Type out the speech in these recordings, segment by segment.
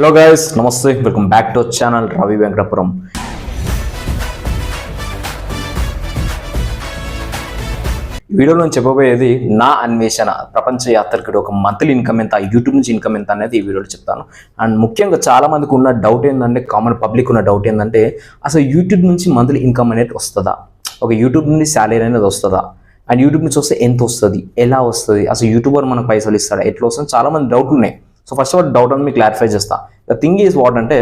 Hello guys namaste. Welcome back to channel Ravi Venkatapuram. వీడియోలో నేను చెప్పబోయేది నా అన్వేషణ ప్రపంచ యాత్రికుడు ఒక మంత్లీ ఇన్కమ్ ఎంత యూట్యూబ్ నుంచి ఇన్కమ్ ఎంత అనేది ఈ వీడియోలో చెప్తాను. అండ్ ముఖ్యంగా చాలా మందికి ఉన్న డౌట్ ఏంటంటే కామన్ పబ్లిక్ ఉన్న డౌట్ ఏంటంటే అసలు యూట్యూబ్ నుంచి మంత్లీ ఇన్కమ్ అనేది వస్తుందా? ఒక యూట్యూబ్ నుండి శాలరీ అనేది వస్తుందా? అండ్ యూట్యూబ్ నుంచి వస్తే ఎంత వస్తుంది? ఎలా వస్తుంది? అసలు యూట్యూబర్ మనకు పైసలు ఇస్తాడా? ఎట్లా వస్తుంది? చాలా మంది డౌట్ ఉన్నాయి. So first of all doubt అని మీకు క్లారిఫై చేస్తా. ద థింగ్ ఈజ్ వాట్ అంటే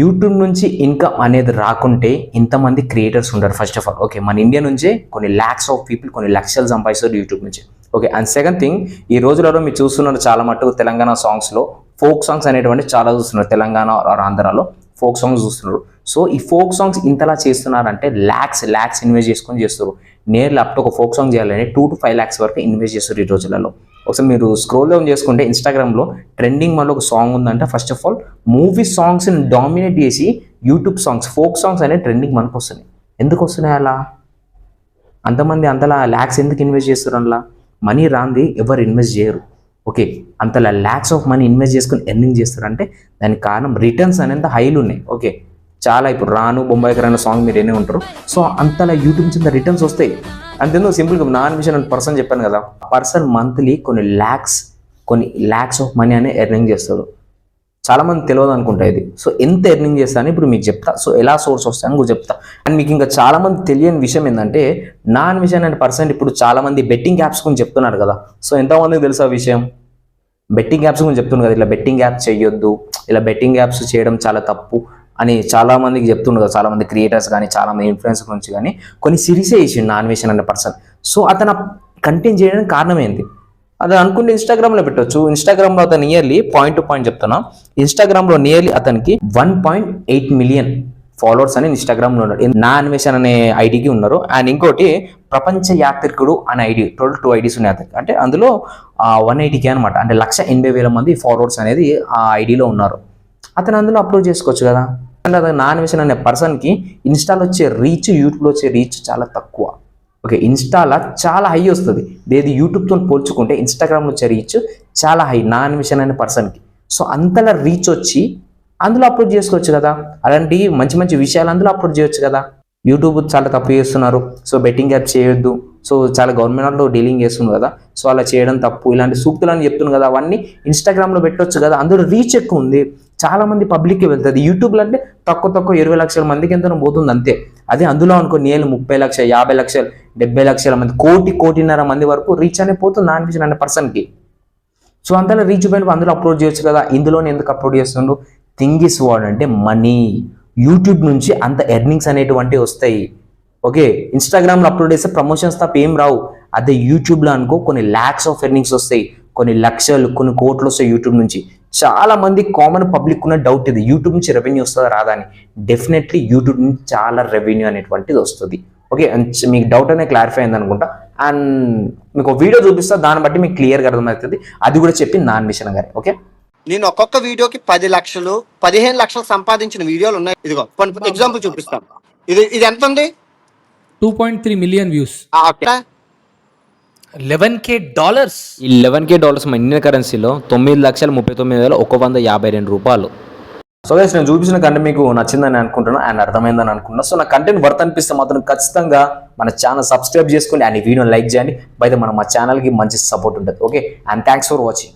యూట్యూబ్ నుంచి ఇన్కమ్ అనేది రాకుంటే ఇంతమంది క్రియేటర్స్ ఉంటారు ఫస్ట్ ఆఫ్ ఆల్ ఓకే మన ఇండియా నుంచే కొన్ని ల్యాక్స్ ఆఫ్ పీపుల్ కొన్ని లక్షలు సంపాదిస్తారు యూట్యూబ్ నుంచి. ఓకే అండ్ సెకండ్ థింగ్ ఈ రోజులలో మీరు చూస్తున్నారు చాలా మటుకు తెలంగాణ సాంగ్స్లో ఫోక్ సాంగ్స్ అనేటువంటి చాలా చూస్తున్నారు తెలంగాణ ఆంధ్రాలో ఫోక్ సాంగ్స్ చూస్తున్నారు. సో ఈ ఫోక్ సాంగ్స్ ఇంతలా చేస్తున్నారంటే ల్యాక్స్ ల్యాక్స్ ఇన్వెస్ట్ చేసుకొని చేస్తారు నేర్లు అప్ ఒక ఫోక్ సాంగ్ చేయాలంటే టూ టు ఫైవ్ ల్యాక్స్ వరకు ఇన్వెస్ట్ చేస్తారు ఈ రోజులలో. ఒకసారి మీరు స్క్రోల్ డౌన్ చేసుకుంటే ఇన్స్టాగ్రామ్లో ట్రెండింగ్ వల్ల ఒక సాంగ్ ఉందంటే. ఫస్ట్ ఆఫ్ ఆల్ మూవీ సాంగ్స్ని డామినేట్ చేసి యూట్యూబ్ సాంగ్స్ ఫోక్ సాంగ్స్ అనే ట్రెండింగ్ మనకు వస్తున్నాయి. ఎందుకు వస్తున్నాయి అలా? అంతమంది అంతలా ల్యాక్స్ ఎందుకు ఇన్వెస్ట్ చేస్తారు అలా మనీ రాంది ఎవరు ఇన్వెస్ట్ చేయరు. ఓకే అంతలా ల్యాక్స్ ఆఫ్ మనీ ఇన్వెస్ట్ చేసుకుని ఎర్నింగ్ చేస్తారంటే దానికి కారణం రిటర్న్స్ అనేది హైలు ఉన్నాయి. ఓకే చాలా ఇప్పుడు రాను బొంబాయికి రాను సాంగ్ మీరు ఎన్ని ఉంటారు. సో అంతలా యూట్యూబ్ నుంచి రిటర్న్స్ వస్తాయి. అంతేందుకు సింపుల్గా నాన్ విషయం అని పర్సన్ చెప్పాను కదా పర్సన్ మంత్లీ కొన్ని ల్యాక్స్ కొన్ని ల్యాక్స్ ఆఫ్ మనీ అనే ఎర్నింగ్ చేస్తాడు. చాలామంది తెలియదు అనుకుంటా ఇది. సో ఎంత ఎర్నింగ్ చేస్తాను ఇప్పుడు మీకు చెప్తా. సో ఎలా సోర్స్ వస్తాయని కూడా చెప్తా. అండ్ మీకు ఇంకా చాలామంది తెలియని విషయం ఏంటంటే నాన్ విషయం అండ్ పర్సెంట్ ఇప్పుడు చాలామంది బెట్టింగ్ యాప్స్ గురించి చెప్తున్నారు కదా. సో ఎంతమందికి తెలుసు ఆ విషయం? బెట్టింగ్ యాప్స్ గురించి చెప్తున్నారు కదా. ఇలా బెట్టింగ్ యాప్స్ చేయొద్దు. ఇలా బెట్టింగ్ యాప్స్ చేయడం చాలా తప్పు. అని చాలా మందికి చాలామంది చాలా మంది క్రియేటర్స్ కానీ చాలా మంది ఇన్ఫ్లుయెన్స్ నుంచి కానీ కొన్ని సిరీసే ఇచ్చిండు నాన్వేషన్ అనే పర్సన్ సో అతను కంటెంట్ చేయడానికి కారణం ఏంది అది అనుకుంటే ఇన్స్టాగ్రామ్లో పెట్టొచ్చు. ఇన్స్టాగ్రామ్లో అతను నియర్లీ పాయింట్ టు పాయింట్ చెప్తున్నా. ఇన్స్టాగ్రామ్లో నియర్లీ అతనికి one point eight million followers అని ఇన్స్టాగ్రామ్లో ఉన్నారు నా అన్వేషణ అనే ఐడికి ఉన్నారు. అండ్ ఇంకోటి ప్రపంచ యాత్రికుడు అనే ఐడి ట్వెల్వ్ టూ ఐడీస్ ఉన్నాయి అతనికి. అంటే అందులో వన్ ఎయిటీకి అనమాట అంటే లక్ష ఎనభై వేల మంది ఫాలోవర్స్ అనేది ఆ ఐడిలో ఉన్నారు. అతను అందులో అప్లోడ్ చేసుకోవచ్చు కదా? అండ్ అది నా అన్వేషణ అనే పర్సన్కి ఇన్స్టాలో వచ్చే రీచ్ యూట్యూబ్లో వచ్చే రీచ్ చాలా తక్కువ. ఓకే ఇన్స్టాలో చాలా హై వస్తుంది. ఏది యూట్యూబ్తో పోల్చుకుంటే ఇన్స్టాగ్రామ్లో వచ్చే రీచ్ చాలా హై నా అన్వేషణ అనే పర్సన్కి. సో అంతలా రీచ్ వచ్చి అందులో అప్లోడ్ చేసుకోవచ్చు కదా? అలాంటి మంచి మంచి విషయాలు అందులో అప్లోడ్ చేయొచ్చు కదా? యూట్యూబ్ చాలా తప్పు చేస్తున్నారు. సో బెట్టింగ్ యాప్ చేయొద్దు. సో చాలా గవర్నమెంట్ వాళ్ళు డీలింగ్ చేస్తుంది కదా? సో అలా చేయడం తప్పు. ఇలాంటి సూక్తులు అని చెప్తున్నాను కదా? అవన్నీ ఇన్స్టాగ్రామ్లో పెట్టొచ్చు కదా? అందులో రీచ్ ఎక్కువ ఉంది. చాలా మంది పబ్లిక్కి వెళ్తుంది. యూట్యూబ్లో అంటే తక్కువ తక్కువ ఇరవై లక్షల మందికి ఎంత పోతుంది అంతే. అదే అందులో అనుకో నేను ముప్పై లక్షలు యాభై లక్షలు డెబ్బై లక్షల మంది కోటి కోటిన్నర మంది వరకు రీచ్ అనే పోతుంది అనిపించిన అనే పర్సన్కి సో అంతలో రీచ్ పోయినప్పుడు అందులో అప్లోడ్ చేయొచ్చు కదా. ఇందులోనే ఎందుకు అప్లోడ్ చేస్తుండ్రు? థింగ్ ఇస్ వాడ్ అంటే మనీ యూట్యూబ్ నుంచి అంత ఎర్నింగ్స్ అనేటువంటివి వస్తాయి. ఓకే ఇన్స్టాగ్రామ్లో అప్లోడ్ చేస్తే ప్రమోషన్స్ తప్ప ఏం రావు. అదే యూట్యూబ్లో అనుకో కొన్ని ల్యాక్స్ ఆఫ్ ఎర్నింగ్స్ వస్తాయి. కొన్ని లక్షలు కొన్ని కోట్లు వస్తాయి యూట్యూబ్ నుంచి. చాలా మంది కామన్ పబ్లిక్ ఉన్న డౌట్ ఇది. యూట్యూబ్ నుంచి రెవెన్యూ వస్తుందా రాదా అని. డెఫినెట్లీ యూట్యూబ్ నుంచి చాలా రెవెన్యూ అనేటువంటిది వస్తుంది. ఓకే మీకు డౌట్ అనేది క్లారిఫై అయింది అనుకుంటా. అండ్ మీకు వీడియో చూపిస్తా దాన్ని బట్టి మీకు క్లియర్గా అర్థమవుతుంది. అది కూడా చెప్పి నాన్ మిషన్ గారి. ఓకే నేను ఒక్కొక్క వీడియోకి పది లక్షలు పదిహేను లక్షలు సంపాదించిన వీడియోలు ఉన్నాయి. ఇదిగో కొన్ని ఎగ్జాంపుల్ చూపిస్తాను. ఇది ఇది ఎంత ఉంది two point three million views ఆ, ఓకే. లెవెన్ కే డాలర్స్ ఈ లెవెన్ కే డాలర్స్ మన ఇండియన్ కరెన్సీలో తొమ్మిది లక్షల ముప్పై తొమ్మిది వేల ఒక వంద యాభై రెండు రూపాయలు. సో గైస్ నేను చూపించిన కంటెంట్ మీకు నచ్చిందని అనుకుంటున్నా అండ్ అర్థమైందని అనుకుంటున్నా. సో నా కంటెంట్ వర్త్ అనిపిస్తే మాత్రం ఖచ్చితంగా మన ఛానల్ సబ్స్క్రైబ్ చేసుకోండి అండ్ ఈ వీడియోని లైక్ చేయండి. అయితే మన మా ఛానల్కి మంచి సపోర్ట్ ఉంటుంది. Okay and thanks for watching